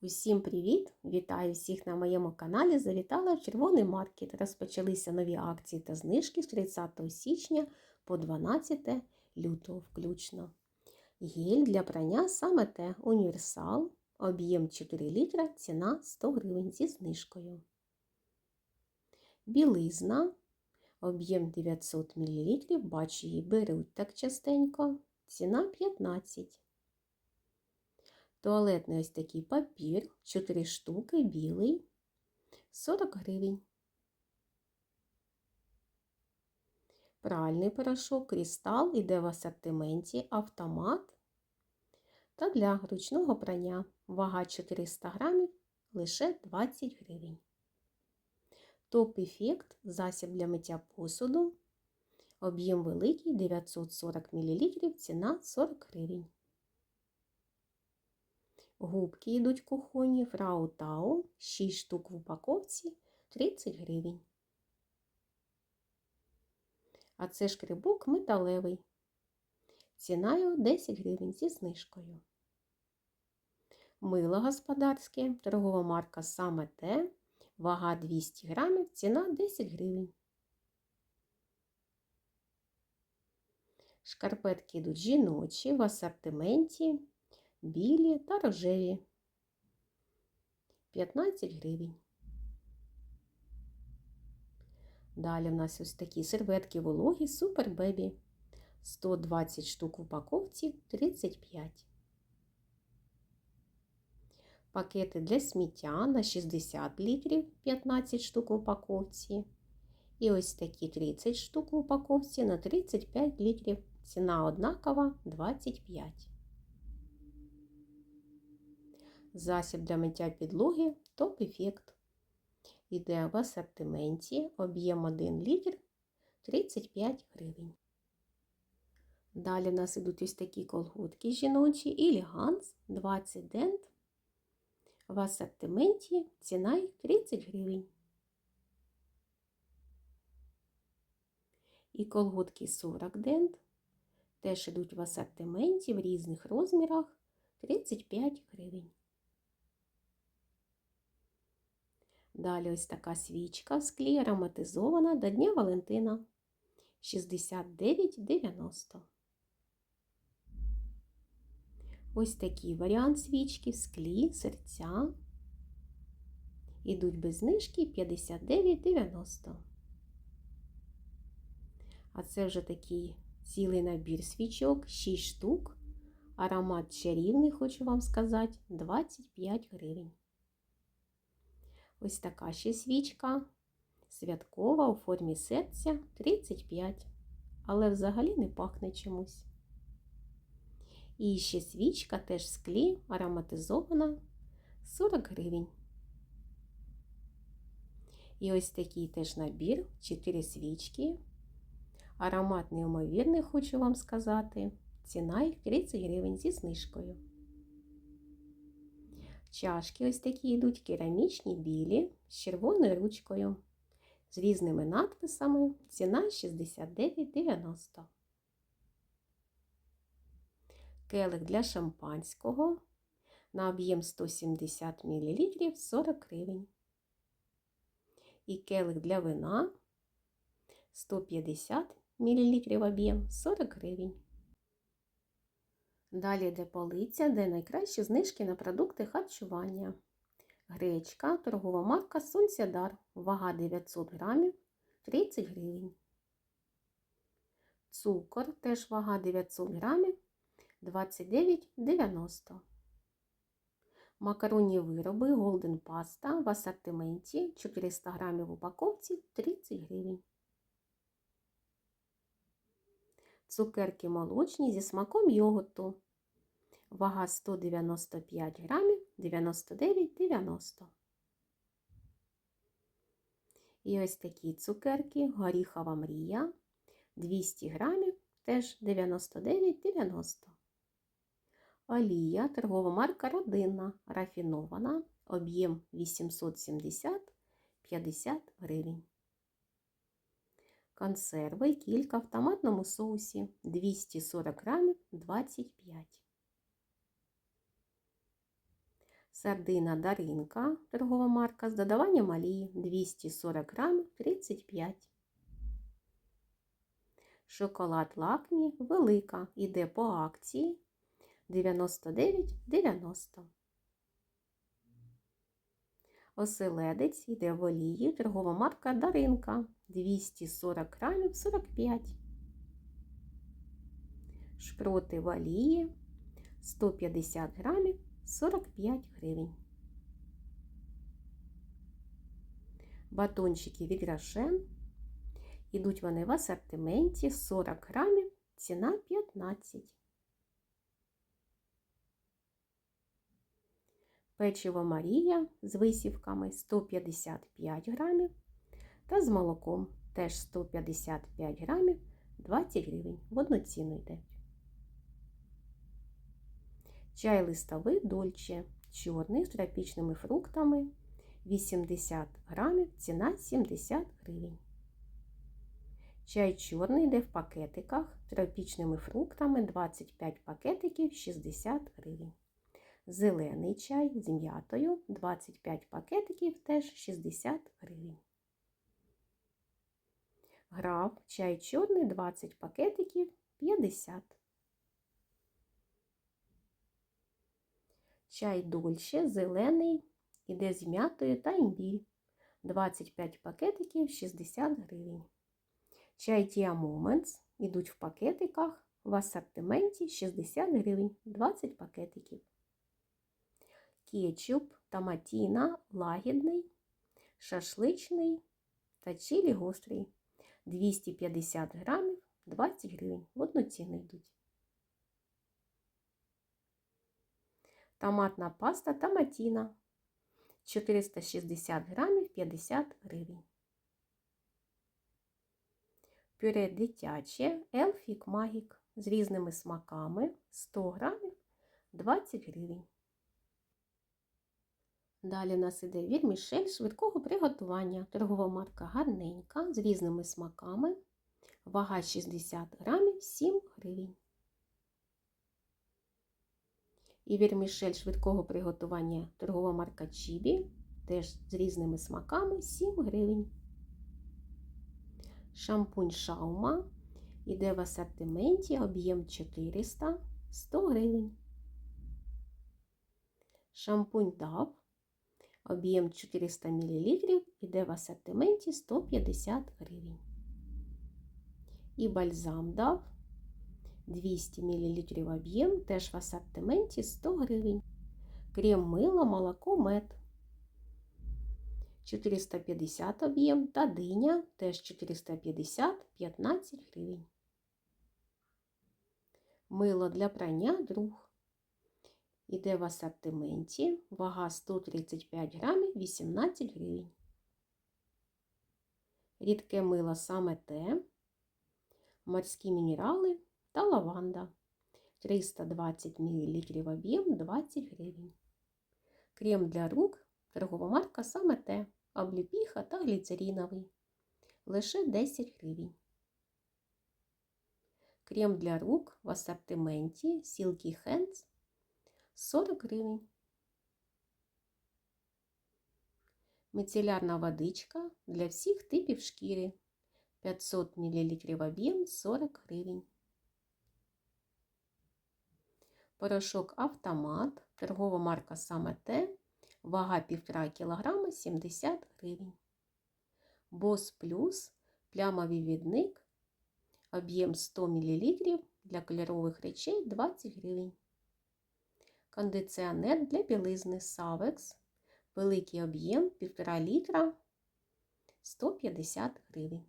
Усім привіт! Вітаю всіх на моєму каналі. Завітала в Червоний маркет. Розпочалися нові акції та знижки з 30 січня по 12 лютого включно. Гель для прання саме те універсал, об'єм 4 літра, ціна 100 гривень зі знижкою. Білизна, об'єм 900 мл, бачу її беруть так частенько, ціна 15 Туалетний ось такий папір, 4 штуки, білий, 40 гривень. Пральний порошок, крістал іде в асортименті, автомат та для ручного прання. Вага 400 грамів, лише 20 гривень. Топ-ефект, засіб для миття посуду. Об'єм великий 940 мл, ціна 40 гривень. Губки йдуть кухонні, фрау Тау, 6 штук в упаковці 30 гривень. А це шкребок металевий. Ціна його 10 гривень зі знижкою. Мило господарське, торгова марка саме те, вага 200 грамів, ціна 10 гривень. Шкарпетки йдуть жіночі в асортименті білі та рожеві 15 гривень. Далі в нас ось такі серветки вологі Супер Бебі 120 штук в упаковці 35. Пакети для сміття на 60 літрів 15 штук в упаковці. І ось такі 30 штук в упаковці на 35 літрів. Ціна однакова 25. Засіб для миття підлоги топ-ефект. Іде в асортименті, об'єм 1 літр 35 гривень. Далі в нас ідуть ось такі колготки жіночі, Іліганс 20 дент. В асортименті ціна їх 30 гривень. І колготки 40 дент. Теж ідуть в асортименті в різних розмірах 35 гривень. Далі ось така свічка в склі ароматизована до Дня Валентина 69,90. Ось такий варіант свічки в склі, серця. Ідуть без знижки 59,90. А це вже такий цілий набір свічок, 6 штук. Аромат чарівний, хочу вам сказати, 25 гривень. Ось така ще свічка. Святкова у формі серця 35, але взагалі не пахне чомусь. І ще свічка теж в склі, ароматизована 40 гривень. І ось такий теж набір, 4 свічки. Аромат неймовірний, хочу вам сказати. Ціна їх 30 гривень зі знижкою. Чашки ось такі йдуть керамічні білі з червоною ручкою, з різними надписами. Ціна 69,90. Келих для шампанського на об'єм 170 мл 40 гривень. І келих для вина 150 мл об'єм 40 гривень. Далі йде полиця, де найкращі знижки на продукти харчування. Гречка, торгова марка Сонцядар, вага 900 грамів 30 гривень. Цукор, теж вага 900 грамів 29,90. Макаронні вироби Golden Pasta в асортименті 400 грамів в упаковці 30 гривень. Цукерки молочні зі смаком йогурту. Вага 195 грамів 99,90. І ось такі цукерки, горіхова мрія 200 грамів, теж 99,90. Олія, торгова марка родинна, рафінована, об'єм 870 50 гривень. Консерви кілька в томатному соусі 240 грамів 25 Сардина Даринка, торгова марка з додаванням олії 240 грамів 35. Шоколад лакмі велика. Іде по акції 99,90. Оселедець йде в олії, торгова марка Даринка 240 грамів 45. Шпроти в олії 150 грамів 45 гривень. Батончики від Рошен. Ідуть вони в асортименті 40 грамів, ціна 15. Печиво Марія з висівками 155 грамів та з молоком теж 155 грамів 20 гривень. В одну ціну йде. Чай листовий дольче, чорний з тропічними фруктами 80 грамів, ціна 70 гривень. Чай чорний йде в пакетиках тропічними фруктами 25 пакетиків 60 гривень. Зелений чай з м'ятою 25 пакетиків теж 60 гривень. Граф чай чорний 20 пакетиків 50. Чай дольше зелений іде з м'ятою та імбіль 25 пакетиків 60 гривень. Чай Tia Moments ідуть в пакетиках в асортименті 60 гривень 20 пакетиків. Кетчуп, томатіна, лагідний, шашличний та чилі гострий 250 грамів 20 гривень. В одну ціну йдуть. Томатна паста томатіна 460 грамів 50 гривень. Пюре дитяче Елфік Магік з різними смаками 100 грамів 20 гривень. Далі у нас іде вірмішель швидкого приготування. Торгова марка гарненька з різними смаками. Вага 60 грамів 7 гривень. І вірмішель швидкого приготування торгова марка Чібі. Теж з різними смаками 7 гривень. Шампунь шаума іде в асортименті об'єм 400 100 гривень. Шампунь DAV об'єм 400 мл іде в асортименті 150 гривень. І бальзам DAV 200 мл об'єм теж в асортименті 100 гривень. Крем мило, молоко, мед. 450 об'єм та диня теж 450 15 гривень. Мило для прання друг. Іде в асортименті, вага 135 грамів 18 гривень. Рідке мило саме те, морські мінерали та лаванда. 320 мл об'єм 20 гривень. Крем для рук, торгова марка саме те, обліпіха та гліцеріновий. Лише 10 гривень. Крем для рук в асортименті Silky Hands 40 гривень. Мицелярна водичка для всіх типів шкіри 500 мл об'єм 40 гривень. Порошок автомат, торгова марка саме те, вага 1,5 кг 70 гривень. Бос плюс плямовий відник, об'єм 100 мл для кольорових речей 20 гривень. Кондиціонер для білизни Савекс, великий об'єм 1,5 літра 150 гривень.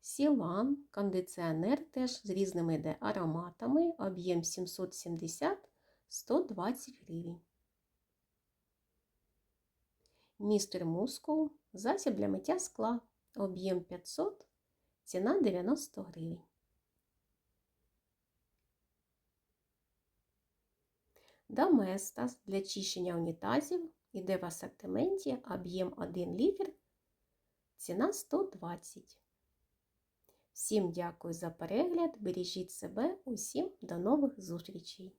Сілан, кондиціонер теж з різними ароматами, об'єм 770-120 гривень. Містер Мускул, засіб для миття скла, об'єм 500, ціна 90 гривень. Доместас для чищення унітазів іде в асортименті об'єм 1 літр, ціна 120. Всім дякую за перегляд, бережіть себе, усім до нових зустрічей!